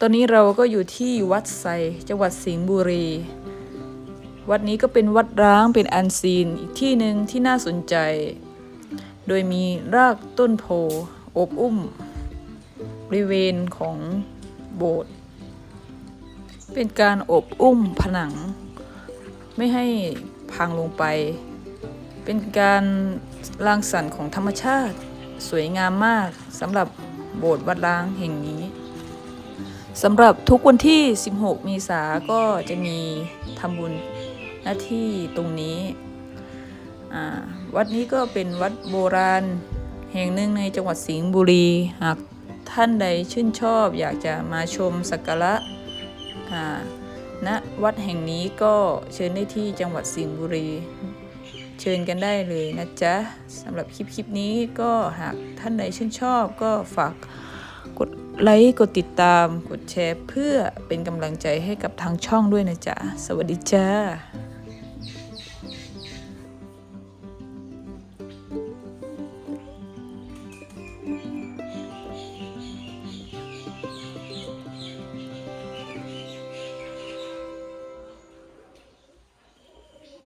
ตอนนี้เราก็อยู่ที่วัดไซจังหวัดสิงห์บุรี วัดนี้ก็เป็นวัดร้างเป็นอันซีนอีกที่หนึ่งที่น่าสนใจ โดยมีรากต้นโพอบอุ้ม บริเวณของโบสถ์เป็นการอบอุ้มผนัง ไม่ให้พังลงไป เป็นการรังสรรค์ของธรรมชาติ สวยงามมากสำหรับโบสถ์วัดร้างแห่งนี้ สำหรับทุกวันที่ 16 เมษาก็จะมีทำบุญหน้าที่ตรงนี้ วัดนี้ก็เป็นวัดโบราณแห่งหนึ่งในจังหวัดสิงห์บุรี หากท่านใดชื่นชอบอยากจะมาชมสักการะอ่าณวัดแห่งนี้ก็เชิญได้ที่จังหวัดสิงห์บุรี เชิญกันได้เลยนะจ๊ะสำหรับคลิปคลิปนี้ก็หากท่านใดชื่นชอบก็ฝาก กดไลค์กดติดตาม กดแชร์ เพื่อเป็นกำลังใจให้กับทางช่องด้วยนะจ๊ะ สวัสดีจ้า